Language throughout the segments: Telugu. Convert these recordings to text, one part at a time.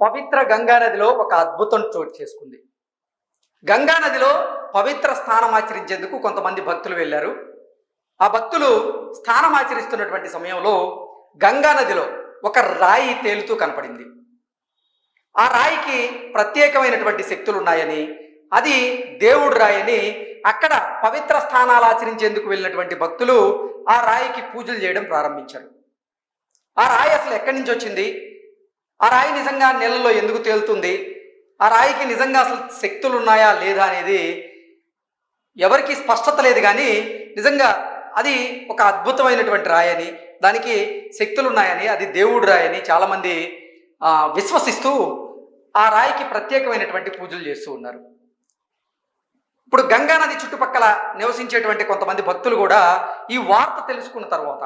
పవిత్ర గంగా నదిలో ఒక అద్భుతం చోటు చేసుకుంది. గంగా నదిలో పవిత్ర స్థానం ఆచరించేందుకు కొంతమంది భక్తులు వెళ్ళారు. ఆ భక్తులు స్థానం ఆచరిస్తున్నటువంటి సమయంలో గంగా నదిలో ఒక రాయి తేలుతూ కనపడింది. ఆ రాయికి ప్రత్యేకమైనటువంటి శక్తులు ఉన్నాయని అది దేవుడు రాయని అక్కడ పవిత్ర స్థానాలు ఆచరించేందుకు వెళ్ళినటువంటి భక్తులు ఆ రాయికి పూజలు చేయడం ప్రారంభించారు. ఆ రాయి అసలు ఎక్కడి నుంచి వచ్చింది? ఆ రాయి నిజంగా నీళ్ళలో ఎందుకు తేలుతుంది? ఆ రాయికి నిజంగా అసలు శక్తులు ఉన్నాయా లేదా అనేది ఎవరికి స్పష్టత లేదు కానీ నిజంగా అది ఒక అద్భుతమైనటువంటి రాయి అని దానికి శక్తులు ఉన్నాయని అది దేవుడు రాయని చాలామంది విశ్వసిస్తూ ఆ రాయికి ప్రత్యేకమైనటువంటి పూజలు చేస్తూ ఉన్నారు. ఇప్పుడు గంగా నది చుట్టుపక్కల నివసించేటువంటి కొంతమంది భక్తులు కూడా ఈ వార్త తెలుసుకున్న తర్వాత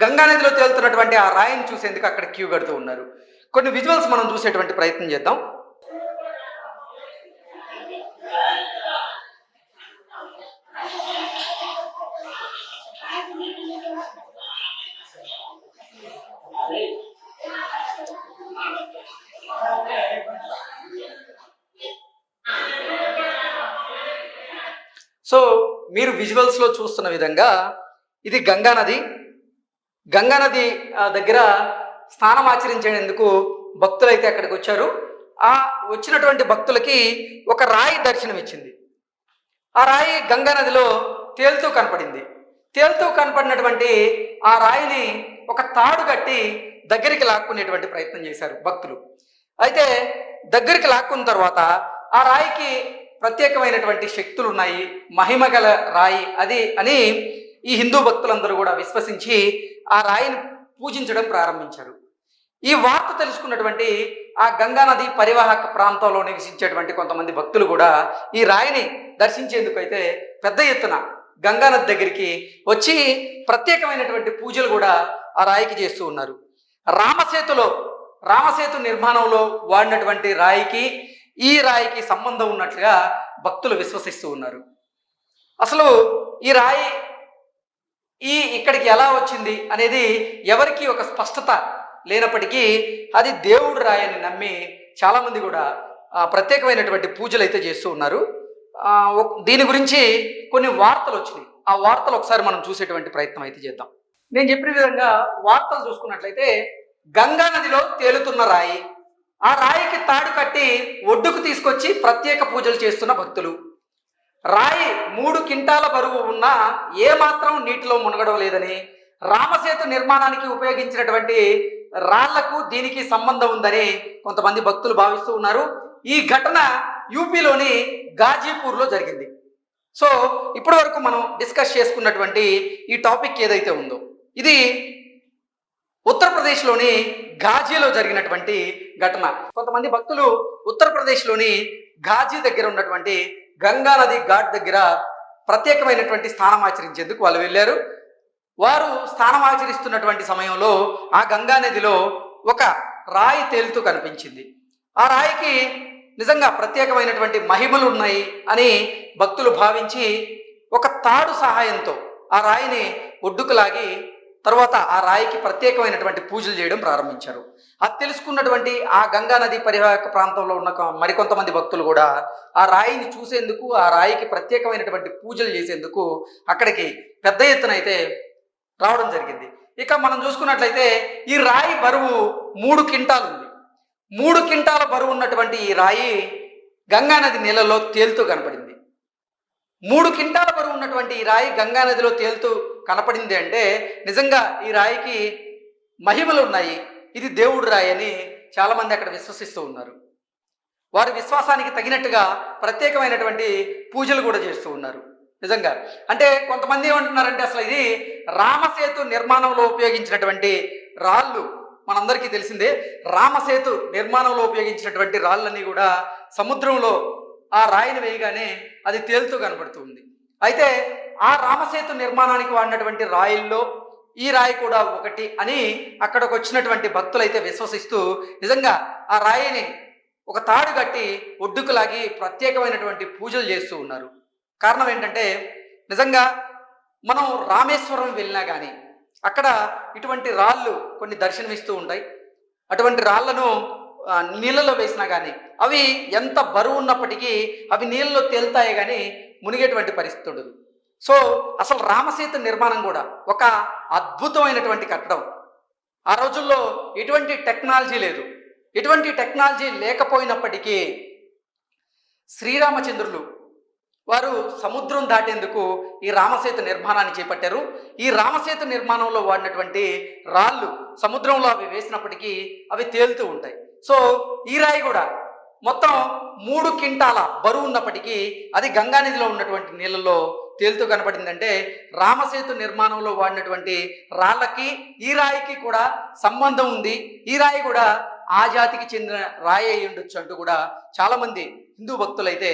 గంగా నదిలో తేలుతున్నటువంటి ఆ రాయిని చూసేందుకు అక్కడ క్యూ కడుతూ ఉన్నారు. కొన్ని విజువల్స్ మనం చూసేటువంటి ప్రయత్నం చేద్దాం. సో మీరు విజువల్స్లో చూస్తున్న విధంగా ఇది గంగా నది. గంగా నది ఆ, దగ్గర స్నానం ఆచరించేందుకు భక్తులైతే అక్కడికి వచ్చారు. ఆ వచ్చినటువంటి భక్తులకి ఒక రాయి దర్శనం ఇచ్చింది ఆ రాయి గంగా నదిలో తేలుతూ కనపడింది. తేలుతూ కనపడినటువంటి ఆ రాయిని ఒక తాడు కట్టి దగ్గరికి లాక్కునేటువంటి ప్రయత్నం చేశారు భక్తులు. అయితే దగ్గరికి లాక్కున్న తర్వాత ఆ రాయికి ప్రత్యేకమైనటువంటి శక్తులు ఉన్నాయి మహిమ గల రాయి అది అని ఈ హిందూ భక్తులందరూ కూడా విశ్వసించి ఆ రాయిని పూజించడం ప్రారంభించారు. ఈ వార్త తెలుసుకున్నటువంటి ఆ గంగా నది పరివాహక ప్రాంతంలో నివసించేటువంటి కొంతమంది భక్తులు కూడా ఈ రాయిని దర్శించేందుకు అయితే పెద్ద ఎత్తున గంగానది దగ్గరికి వచ్చి ప్రత్యేకమైనటువంటి పూజలు కూడా ఆ రాయికి చేస్తూ ఉన్నారు. రామసేతులో రామసేతు నిర్మాణంలో వాడినటువంటి రాయికి ఈ రాయికి సంబంధం ఉన్నట్లుగా భక్తులు విశ్వసిస్తూ ఉన్నారు. అసలు ఈ రాయి ఈ ఇక్కడికి ఎలా వచ్చింది అనేది ఎవరికి ఒక స్పష్టత లేనప్పటికీ అది దేవుడు రాయని నమ్మి చాలామంది కూడా ప్రత్యేకమైనటువంటి పూజలు అయితే చేస్తూ ఉన్నారు. దీని గురించి కొన్ని వార్తలు వచ్చినాయి. ఆ వార్తలు ఒకసారి మనం చూసేటువంటి ప్రయత్నం అయితే చేద్దాం. నేను చెప్పిన విధంగా వార్తలు చూసుకున్నట్లయితే గంగా నదిలో తేలుతున్న రాయి ఆ రాయికి తాడు కట్టి ఒడ్డుకు తీసుకొచ్చి ప్రత్యేక పూజలు చేస్తున్న భక్తులు. రాయి మూడు కింటాల బరువు ఉన్నా ఏమాత్రం నీటిలో మునగడం లేదని రామసేతు నిర్మాణానికి ఉపయోగించినటువంటి రాళ్ళకు దీనికి సంబంధం ఉందని కొంతమంది భక్తులు భావిస్తూ ఉన్నారు. ఈ ఘటన యూపీలోని గాజీపూర్లో జరిగింది. సో ఇప్పటి వరకు మనం డిస్కస్ చేసుకున్నటువంటి ఈ టాపిక్ ఏదైతే ఉందో ఇది ఉత్తరప్రదేశ్లోని ఘాజీలో జరిగినటువంటి ఘటన. కొంతమంది భక్తులు ఉత్తరప్రదేశ్లోని ఘాజీ దగ్గర ఉన్నటువంటి గంగా నది ఘాట్ దగ్గర ప్రత్యేకమైనటువంటి స్థానం ఆచరించేందుకు వాళ్ళు వెళ్ళారు. వారు స్థానం ఆచరిస్తున్నటువంటి సమయంలో ఆ గంగా నదిలో ఒక రాయి తేలుతూ కనిపించింది. ఆ రాయికి నిజంగా ప్రత్యేకమైనటువంటి మహిమలు ఉన్నాయి అని భక్తులు భావించి ఒక తాడు సహాయంతో ఆ రాయిని ఒడ్డుకు లాగి తర్వాత ఆ రాయికి ప్రత్యేకమైనటువంటి పూజలు చేయడం ప్రారంభించారు. అది తెలుసుకున్నటువంటి ఆ గంగా నది పరివాహక ప్రాంతంలో ఉన్న మరికొంతమంది భక్తులు కూడా ఆ రాయిని చూసేందుకు ఆ రాయికి ప్రత్యేకమైనటువంటి పూజలు చేసేందుకు అక్కడికి పెద్ద ఎత్తున అయితే రావడం జరిగింది. ఇక మనం చూసుకున్నట్లయితే ఈ రాయి బరువు మూడు కింటాలు ఉంది. మూడు కింటాల బరువు ఉన్నటువంటి ఈ రాయి గంగా నది నీళ్ళలో తేలుతూ కనపడింది. మూడు కింటాల బరువు ఉన్నటువంటి ఈ రాయి గంగా నదిలో తేలుతూ కనపడింది అంటే నిజంగా ఈ రాయికి మహిమలు ఉన్నాయి ఇది దేవుడు రాయి అని చాలామంది అక్కడ విశ్వసిస్తూ ఉన్నారు. వారి విశ్వాసానికి తగినట్టుగా ప్రత్యేకమైనటువంటి పూజలు కూడా చేస్తూ ఉన్నారు. నిజంగా. అంటే కొంతమంది ఏమంటున్నారంటే అసలు ఇది రామసేతు నిర్మాణంలో ఉపయోగించినటువంటి రాళ్ళు. మనందరికీ తెలిసిందే రామసేతు నిర్మాణంలో ఉపయోగించినటువంటి రాళ్ళన్నీ కూడా సముద్రంలో ఆ రాయిని వేయగానే అది తేలుతూ కనబడుతుంది అయితే ఆ రామసేతు నిర్మాణానికి వాడినటువంటి రాయిల్లో ఈ రాయి కూడా ఒకటి అని అక్కడికి వచ్చినటువంటి భక్తులైతే విశ్వసిస్తూ నిజంగా ఆ రాయిని ఒక తాడు కట్టి ఒడ్డుకులాగి ప్రత్యేకమైనటువంటి పూజలు చేస్తూ ఉన్నారు. కారణం ఏంటంటే నిజంగా మనం రామేశ్వరం వెళ్ళినా కానీ అక్కడ ఇటువంటి రాళ్ళు కొన్ని దర్శనమిస్తూ ఉంటాయి. అటువంటి రాళ్ళను నీళ్ళలో వేసినా కానీ అవి ఎంత బరువు ఉన్నప్పటికీ అవి నీళ్ళలో తేలుతాయి కానీ మునిగేటువంటి పరిస్థితి ఉండదు. సో అసలు రామసేతు నిర్మాణం కూడా ఒక అద్భుతమైనటువంటి కట్టడం. ఆ రోజుల్లో ఎటువంటి టెక్నాలజీ లేదు. ఎటువంటి టెక్నాలజీ లేకపోయినప్పటికీ శ్రీరామచంద్రులు వారు సముద్రం దాటేందుకు ఈ రామసేతు నిర్మాణాన్ని చేపట్టారు. ఈ రామసేతు నిర్మాణంలో వాడినటువంటి రాళ్ళు సముద్రంలో అవి వేసినప్పటికీ అవి తేలుతూ ఉంటాయి. సో ఈ రాయి కూడా మొత్తం మూడు కింటాల బరువు ఉన్నప్పటికీ అది గంగానదిలో ఉన్నటువంటి నీళ్ళలో తేలుతూ కనపడిందంటే రామసేతు నిర్మాణంలో వాడినటువంటి రాళ్ళకి ఈ రాయికి కూడా సంబంధం ఉంది. ఈ రాయి కూడా ఆ జాతికి చెందిన రాయి అయి ఉండొచ్చు అంటూ కూడా చాలామంది హిందూ భక్తులైతే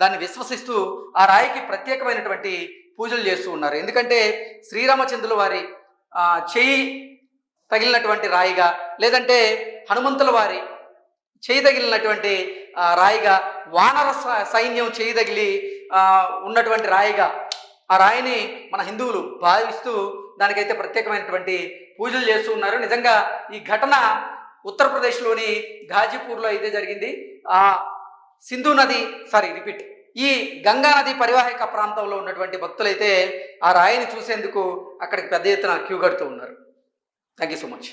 దాన్ని విశ్వసిస్తూ ఆ రాయికి ప్రత్యేకమైనటువంటి పూజలు చేస్తూ ఉన్నారు. ఎందుకంటే శ్రీరామచంద్రుల వారి చేయి చెయ్యి తగిలినటువంటి రాయిగా లేదంటే హనుమంతుల వారి చేయి తగిలినటువంటి రాయిగా వానర సైన్యం చేయి తగిలి ఉన్నటువంటి రాయిగా ఆ రాయిని మన హిందువులు భావిస్తూ దానికైతే ప్రత్యేకమైనటువంటి పూజలు చేస్తూ ఉన్నారు. నిజంగా ఈ ఘటన ఉత్తరప్రదేశ్లోని ఘాజీపూర్లో అయితే జరిగింది. ఆ సింధు నది సారీ రిపీట్ ఈ గంగా నది పరివాహక ప్రాంతంలో ఉన్నటువంటి భక్తులైతే ఆ రాయిని చూసేందుకు అక్కడికి పెద్ద ఎత్తున క్యూ కడుతూ ఉన్నారు. Thank you so much.